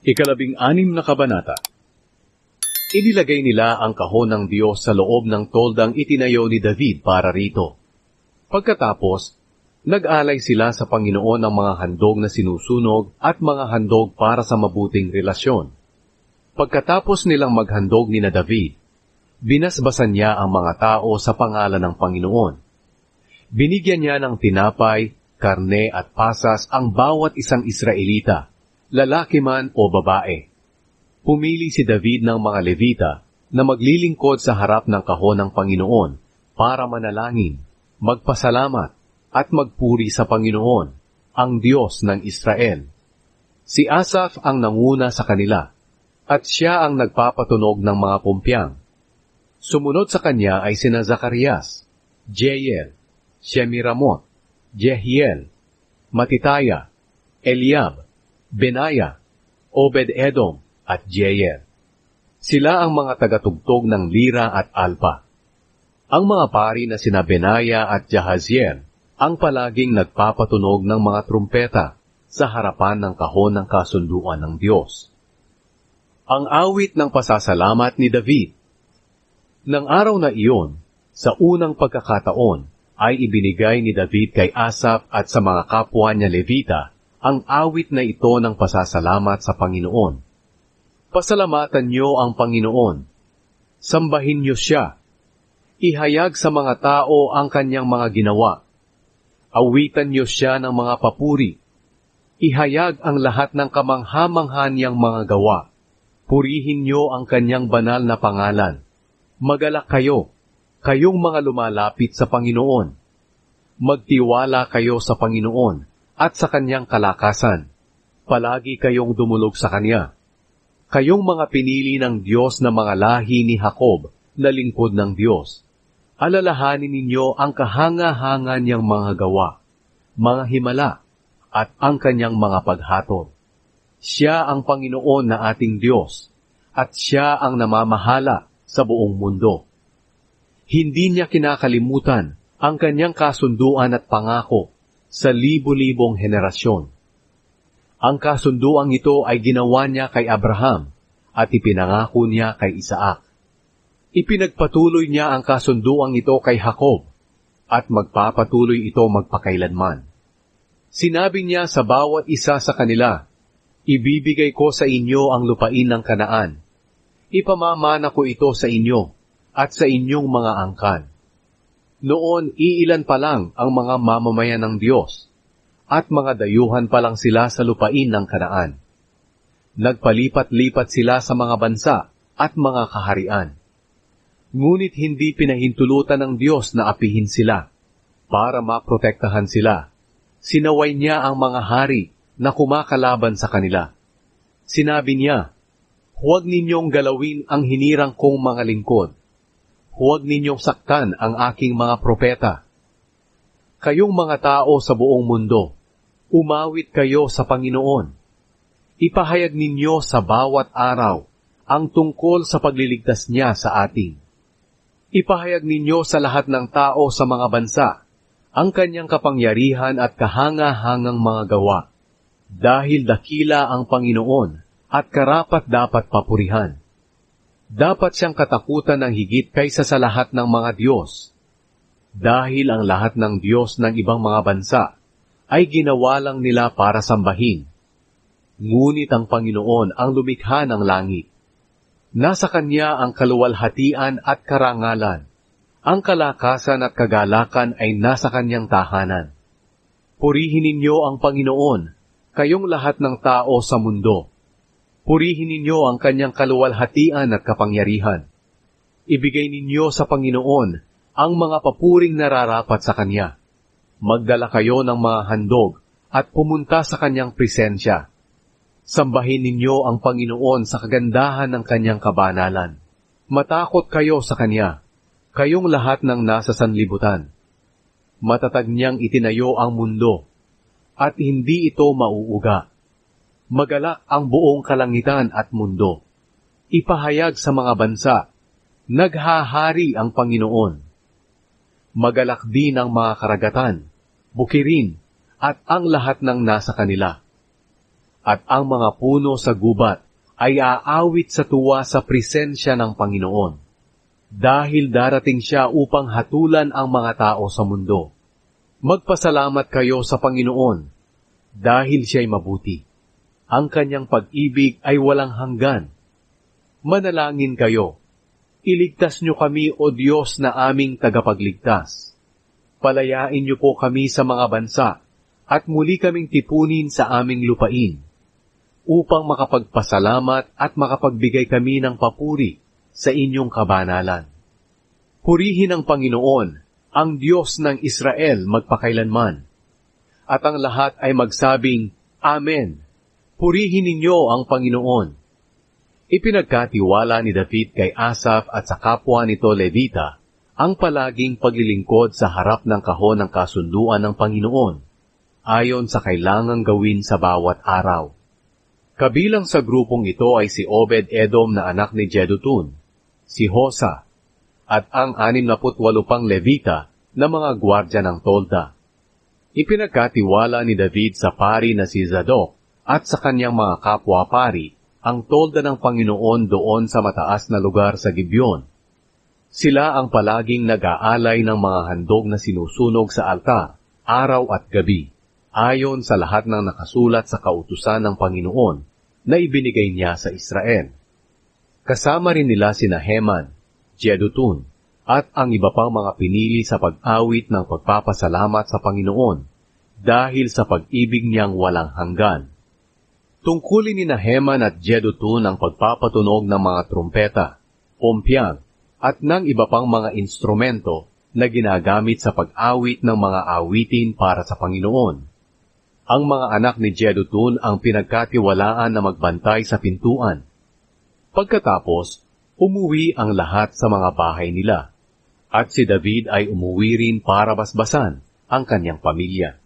Ikalabing anim na kabanata. Inilagay nila ang kahon ng Diyos sa loob ng toldang itinayo ni David para rito. Pagkatapos, nag-alay sila sa Panginoon ng mga handog na sinusunog at mga handog para sa mabuting relasyon. Pagkatapos nilang maghandog ni na David, binasbasan niya ang mga tao sa pangalan ng Panginoon. Binigyan niya ng tinapay, karne at pasas ang bawat isang Israelita, lalaki man o babae. Pumili si David ng mga Levita na maglilingkod sa harap ng kahon ng Panginoon para manalangin, magpasalamat at magpuri sa Panginoon, ang Diyos ng Israel. Si Asaph ang nanguna sa kanila, at siya ang nagpapatunog ng mga pumpyang. Sumunod sa kanya ay sina Zacarias, Jeiel, Shemiramot, Jehiel, Matitaya, Eliab, Benaya, Obed-Edom, at Jeiel. Sila ang mga tagatugtog ng lira at alpa. Ang mga pari na sina Benaya at Jahaziel ang palaging nagpapatunog ng mga trumpeta sa harapan ng kahon ng kasunduan ng Diyos. Ang awit ng pasasalamat ni David Nang araw na iyon, sa unang pagkakataon, ay ibinigay ni David kay Asap at sa mga kapwa niya Levita ang awit na ito ng pasasalamat sa Panginoon. Pasalamatan niyo ang Panginoon. Sambahin niyo siya. Ihayag sa mga tao ang kanyang mga ginawa. Awitan niyo siya ng mga papuri. Ihayag ang lahat ng kamangha-mangha niyang mga gawa. Purihin niyo ang kanyang banal na pangalan. Magalak kayo, kayong mga lumalapit sa Panginoon. Magtiwala kayo sa Panginoon at sa kanyang kalakasan. Palagi kayong dumulog sa kanya kayong mga pinili ng Diyos na mga lahi ni Jacob na lingkod ng Diyos. Alalahanin ninyo ang kahanga-hanga niyang mga gawa, mga himala, at ang kanyang mga paghatol. Siya ang Panginoon na ating Diyos, at siya ang namamahala sa buong mundo. Hindi niya kinakalimutan ang kanyang kasunduan at pangako sa libo-libong henerasyon ang kasunduang ito ay ginawa niya kay Abraham at ipinangako niya kay Isaac. Ipinagpatuloy niya ang kasunduang ito kay Jacob at magpapatuloy ito magpakailanman. Sinabi niya sa bawat isa sa kanila, Ibibigay ko sa inyo ang lupain ng kanaan. Ipamamana ko ito sa inyo at sa inyong mga angkan. Noon, iilan pa lang ang mga mamamayan ng Diyos at mga dayuhan pa lang sila sa lupain ng kanaan. Nagpalipat-lipat sila sa mga bansa at mga kaharian. Ngunit hindi pinahintulutan ng Diyos na apihin sila para maprotektahan sila. Sinaway niya ang mga hari na kumakalaban sa kanila. Sinabi niya, Huwag ninyong galawin ang hinirang kong mga lingkod. Huwag ninyong saktan ang aking mga propeta. Kayong mga tao sa buong mundo, umawit kayo sa Panginoon. Ipahayag ninyo sa bawat araw ang tungkol sa pagliligtas niya sa atin. Ipahayag ninyo sa lahat ng tao sa mga bansa ang kanyang kapangyarihan at kahanga-hangang mga gawa, dahil dakila ang Panginoon at karapat dapat papurihan. Dapat siyang katakutan ng higit kaysa sa lahat ng mga Diyos, dahil ang lahat ng Diyos ng ibang mga bansa ay ginawa lang nila para sambahin. Ngunit ang Panginoon ang lumikha ng langit. Nasa Kanya ang kaluwalhatian at karangalan. Ang kalakasan at kagalakan ay nasa Kanyang tahanan. Purihin ninyo ang Panginoon, kayong lahat ng tao sa mundo. Purihin ninyo ang Kanyang kaluwalhatian at kapangyarihan. Ibigay ninyo sa Panginoon ang mga papuring nararapat sa Kanya magdala kayo ng mga handog at pumunta sa kanyang presensya. Sambahin ninyo ang Panginoon sa kagandahan ng kanyang kabanalan. Matakot kayo sa kanya, kayong lahat ng nasa sanlibutan. Matatag niyang itinayo ang mundo, at hindi ito mauuga. Magalak ang buong kalangitan at mundo. Ipahayag sa mga bansa, naghahari ang Panginoon. Magalak din ang mga karagatan, bukirin, at ang lahat ng nasa kanila. at ang mga puno sa gubat ay aawit sa tuwa sa presensya ng Panginoon. Dahil darating siya upang hatulan ang mga tao sa mundo. Magpasalamat kayo sa Panginoon dahil siya'y mabuti. Ang kanyang pag-ibig ay walang hanggan. Manalangin kayo. Iligtas niyo kami, O Diyos na aming tagapagligtas. Palayain niyo po kami sa mga bansa at muli kaming tipunin sa aming lupain upang makapagpasalamat at makapagbigay kami ng papuri sa inyong kabanalan. Purihin ang Panginoon, ang Diyos ng Israel magpakailanman. At ang lahat ay magsabing, Amen. Purihin ninyo ang Panginoon. Ipinagkatiwala ni David kay Asaph at sa kapwa nito Levita ang palaging paglilingkod sa harap ng kahon ng kasunduan ng Panginoon, ayon sa kailangang gawin sa bawat araw. Kabilang sa grupong ito ay si Obed Edom na anak ni Jedutun, si Hosa, at ang 68 pang Levita na mga gwardya ng tolda. Ipinagkatiwala ni David sa pari na si Zadok at sa kanyang mga kapwa-pari ang tolda ng Panginoon doon sa mataas na lugar sa Gibeon sila ang palaging nag-aalay ng mga handog na sinusunog sa altar, araw at gabi, ayon sa lahat ng nakasulat sa kautusan ng Panginoon na ibinigay niya sa Israel. Kasama rin nila sina Heman, Jedutun, at ang iba pang mga pinili sa pag-awit ng pagpapasalamat sa Panginoon dahil sa pag-ibig niyang walang hanggan. Tungkulin ni Heman at Jedutun ang pagpapatunog ng mga trumpeta, pompyang, at ng iba pang mga instrumento na ginagamit sa pag-awit ng mga awitin para sa Panginoon. Ang mga anak ni Jedutun ang pinagkatiwalaan na magbantay sa pintuan. Pagkatapos, umuwi ang lahat sa mga bahay nila, at si David ay umuwi rin para basbasan ang kanyang pamilya.